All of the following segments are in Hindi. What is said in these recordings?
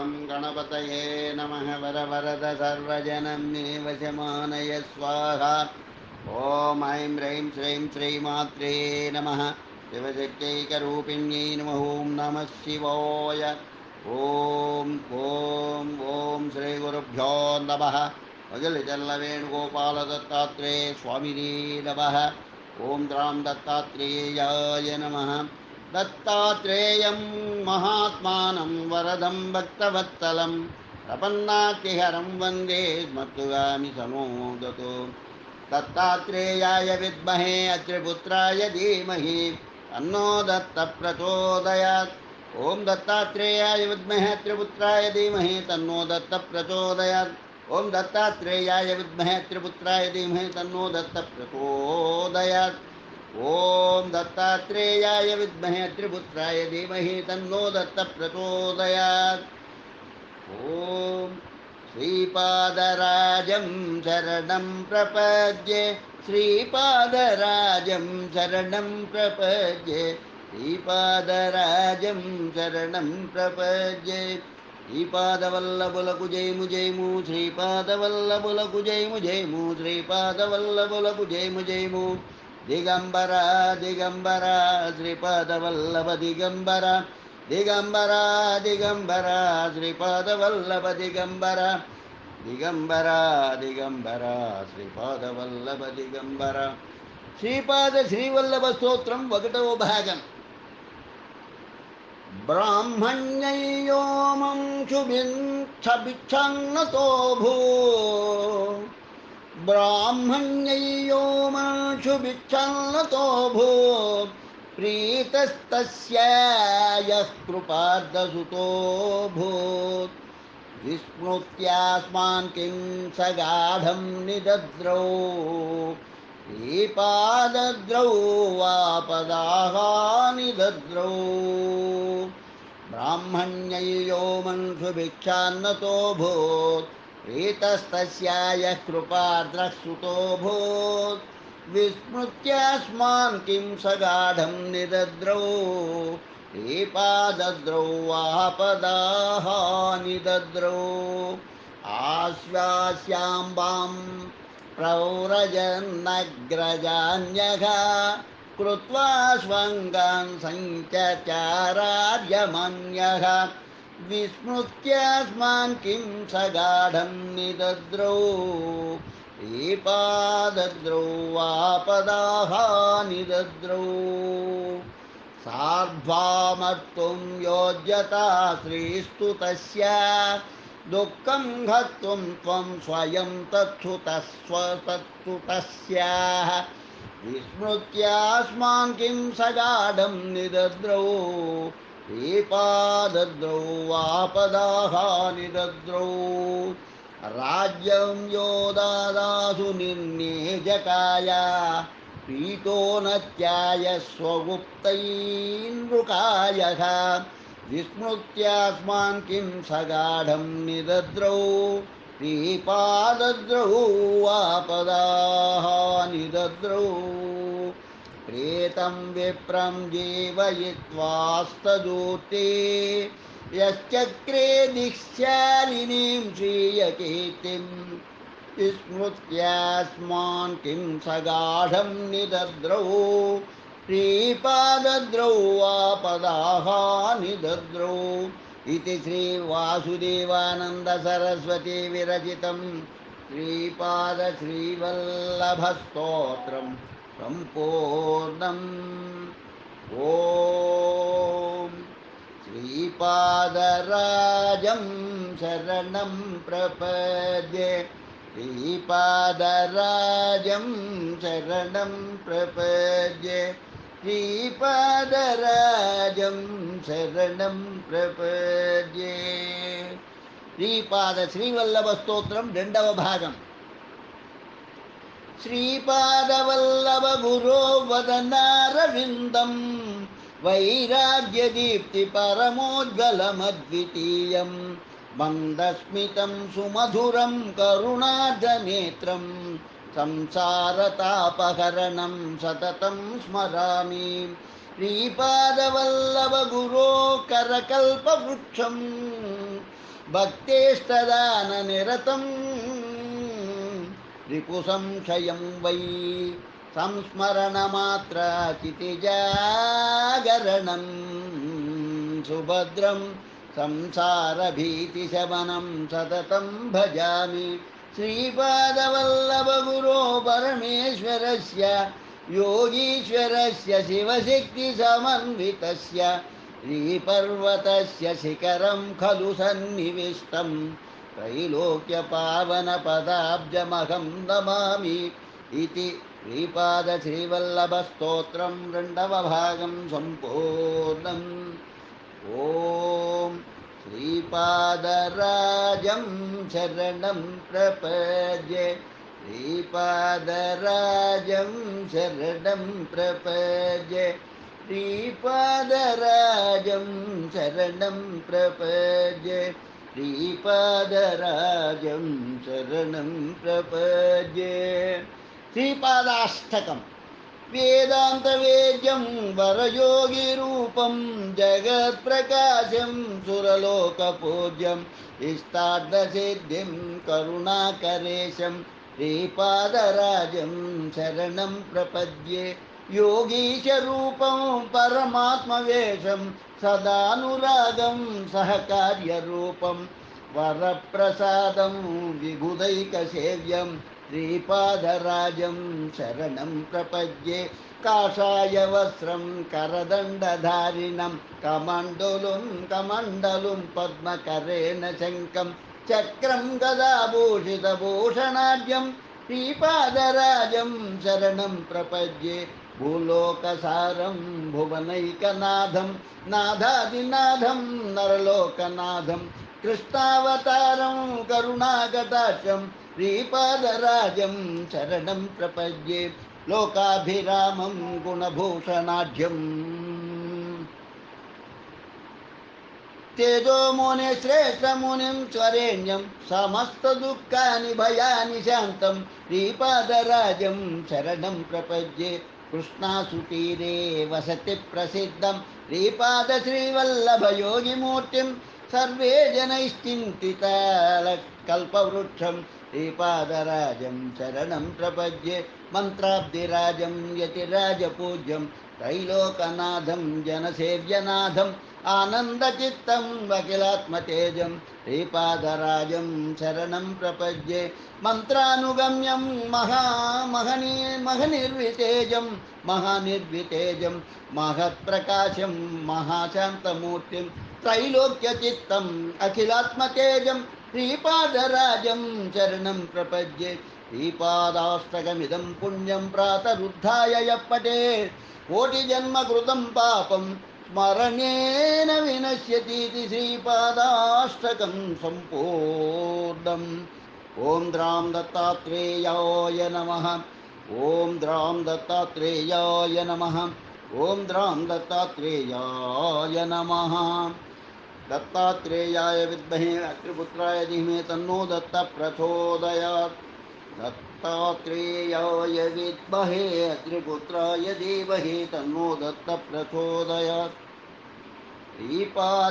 गं गणपतये नमः वरवरद सर्वजनं मे वशमानय स्वाहा। ॐ ऐं ह्रीं श्रीं श्रीमात्रे नमः। शिवशक्त्यैकरूपिण्यै नमः। ॐ नमः शिवाय। ॐ ॐ ॐ श्रीगुरुभ्यो नमः। अजलिजल्लवेणुगोपालदत्तात्रेय स्वामिने नमः। ॐ रां दत्तात्रेयाय नमः। दत्तात्रेयं महात्मानं वरदं भक्तवत्सलं प्रपन्नातिहरं वंदे स्मत्तुगामि समोदतो दत्तात्रेयाय विद्महे अत्रिपुत्राय धीमहि तन्नो दत्तप्रचोदयात्। ॐ दत्तात्रेयाय विद्महे अत्रिपुत्राय धीमहि तन्नो दत्तप्रचोदयात्। ॐ दत्तात्रेयाय विद्महे त्रिपुत्राय धीमहि तन्नो दत्तप्रचोदयात्। ॐ दत्तात्रेयाय विद्महे त्रिपुत्राय धीमहि तन्नो दत्तप्रचोदयात् ॐ श्रीपादराजं शरणं प्रपद्ये श्रीपादराजं शरणं प्रपद्ये श्रीपादराजं शरणं प्रपद्ये శ్రీపాదవల్లభులకు జయము జయము శ్రీపాదవల్లభులకు జయము జయము శ్రీపాదవల్లభులకు జయము జయము దిగంబర దిగంబర శ్రీపాదవల్లభ దిగంబర దిగంబర దిగంబర శ్రీపాదవల్లభ దిగంబర దిగంబర దిగంబర శ్రీపాదవల్లభ దిగంబర శ్రీపాద శ్రీవల్లభ స్తోత్రం ఒకటవ భాగం ब्राह्मण्ययोमं शुभिच्छभिच्छन्नतो भू ब्राह्मण्ययोमं शुभिच्छन्नतो भू प्रीतस्तस्य यः कृपार्धसुतो भूत्। विस्मृत्यास्मान् किं सगाढं निदद्रौ श्रीपादद्रौ वापदाहानि दद्रौ ब्राह्मण्ययो मन्सुभिक्षान्नतो भूत् प्रीतस्तस्याय भूत् विस्मृत्यास्मान् किं सगाढं निदद्रौ। श्रीपादद्रौ वापदाहानि दद्रौ आश्वास्याम्बाम् प्रौरजन्नग्रजान्यः कृत्वा स्वङ्गान् विस्मृत्यास्मान् किं सगाढं निदद्रौ? ईपादद्रौ वापदाः निदद्रौ। योज्यता श्रीस्तु तस्य, दुःखं हत्वं त्वं स्वयं तत्सुतस्वतत्सुतस्याः विस्मृत्यास्मान् किं सगाढं निदद्रौ? दीपादद्रौ वापदाः निदद्रौ राज्यं यो दादासु निर्णेजकाय पीतो नत्याय स्वगुप्तैन्नृकायः विस्मृत्यास्मान् किं सगाढं निदद्रौ। श्रीपादद्रौ वापदाः निदद्रौ प्रेतं विप्रं जीवयित्वास्तदूते यश्चक्रे दिक्शालिनीं श्रीयकीर्तिं विस्मृत्यास्मान् किं सगाढं निदद्रौ श्रीपादद्रौ वापदाः निदद्रौ इति श्रीवासुदेवानन्दसरस्वती विरचितं श्रीपादश्रीवल्लभस्तोत्रं सम्पूर्णम्। ॐ श्रीपादराजं शरणं प्रपद्ये। श्रीपादराजं शरणं प्रपद्ये। श्रीपादराजं शरणं प्रपद्ये। श्रीपादश्रीवल्लभस्तोत्रं दण्डवभागम् श्रीपादवल्लभगुरो वद नारविन्दं वैराग्यदीप्तिपरमोज्ज्वलमद्वितीयं मन्दस्मितं सुमधुरं करुणार्जनेत्रं संसारतापहरणं सततं स्मरामि। श्रीपादवल्लभगुरो करकल्पवृक्षं भक्तेस्तदा रिपुसंशयं वै संस्मरणमात्राचितिजागरणं सुभद्रं संसारभीतिशमनं सततं भजामि श्रीपादवल्लभगुरो परमेश्वरस्य योगीश्वरस्य, शिवशक्तिसमन्वितस्य, श्रीपर्वतस्य शिखरं खलु सन्निविष्टं त्रैलोक्यपावनपदाब्जमहं नमामि इति श्रीपादश्रीवल्लभस्तोत्रं रण्डवभागं सम्पूर्णम् ॐ श्रीपादराजं शरणं प्रपद्ये श्रीपादराजं शरणं प्रपद्ये श्रीपादराजं शरणं प्रपद्ये श्रीपादराजं शरणं प्रपद्ये। श्रीपादाष्टकम् वेदान्तवेद्यं वरयोगिरूपं, जगत्प्रकाशं सुरलोकपूज्यम् इष्टार्थसिद्धिं करुणाकरेशं, श्रीपादराजं शरणं प्रपद्ये। योगीशरूपं परमात्मवेशं सदानुरागं सहकार्यरूपं वरप्रसादं विबुधैकसेव्यं श्रीपादराजं शरणं प्रपद्ये काषायवस्त्रं करदण्डधारिणं कमण्डलुं कमण्डलुं पद्मकरेण शङ्कं चक्रं गदाभूषितभूषणाढ्यं श्रीपादराजं शरणं प्रपद्ये भूलोकसारं भुवनैकनाथं नादादिनाथं नरलोकनाथं, कृष्णावतारं करुणागताक्षं श्रीपादराजं शरणं प्रपद्ये, लोकाभिरामं गुणभूषणाढ्यम् तेजोमुनि श्रेष्ठमुनिं स्वरेण्यं समस्तदुःखानि भयानि शान्तं, श्रीपादराजं शरणं प्रपद्ये। കൃഷ്ണാസുതീരേ വസതി പ്രസിദ്ധം. ശ്രീപാദശ്രീവല്ലഭയോഗിമൂർത്തിം സർവേ ജനൈശ്ചിന്തിതകൽപവൃക്ഷം श्रीपादराजं शरणं प्रपद्ये मन्त्राब्धिराजं यतिराजपूज्यं त्रैलोकनाथं जनसेव्यनाथम् आनन्दचित्तम् अखिलात्मतेजं श्रीपादराजं शरणं प्रपद्ये मन्त्रानुगम्यं महामहनी महनिर्वितेजं महानिर्वितेजं महत्प्रकाशं महाशान्तमूर्तिं त्रैलोक्यचित्तम् अखिलात्मतेजं श्रीपादराजं शरणं प्रपद्ये। श्रीपादाष्टकमिदं पुण्यं प्रातरुद्धाय पठेत् कोटिजन्मकृतं पापं स्मरणेन विनश्यतीति श्रीपादाष्टकं सम्पूर्णम्। ॐ द्रां दत्तात्रेयाय नमः। ॐ द्रां दत्तात्रेयाय नमः। ॐ द्रां दत्तात्रेयाय नमः दत्तात्रेयाय विद्महे अत्रिपुत्राय धीमहि तन्नो दत्त प्रचोदयात् दत्तात्रेयाय विद्महे अत्रिपुत्राय धीमहि तन्नो दत्त प्रचोदयात् श्रीपादराजं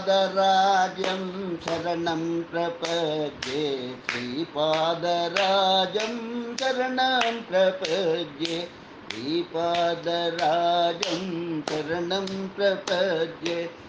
शरणं प्रपद्ये श्रीपादराजं शरणं प्रपद्ये श्रीपादराजं शरणं प्रपद्ये।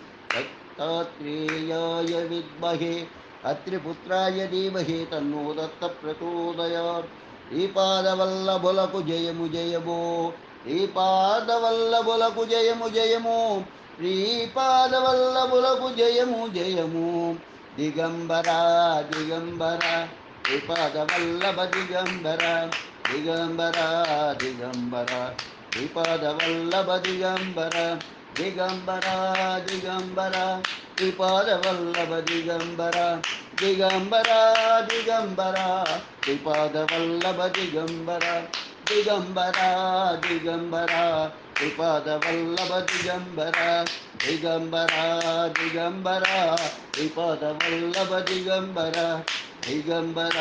दत्तात्रेयाय विद्महे अत्रिपुत्राय धीमहि तन्नो दत्त प्रचोदयात् శ్రీపాదవల్లభులకు జయము జయము శ్రీపాదవల్లభులకు జయము జయము శ్రీపాదవల్లభులకు జయము జయము దిగంబర దిగంబర శ్రీపాదవల్లభ దిగంబర దిగంబర దిగంబర శ్రీపాదవల్లభ దిగంబర దిగంబర దిగంబర త్రిపాదవల్లభ దిగంబర దిగంబర దిగంబర త్రిపాదవల్లభ దిగంబర దిగంబర దిగంబర త్రిపాదవల్లభ దిగంబర దిగంబర దిగంబర త్రిపాదవల్లభ దిగంబర దిగంబర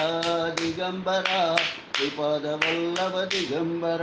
దిగంబర త్రిపాదవల్లభ దిగంబర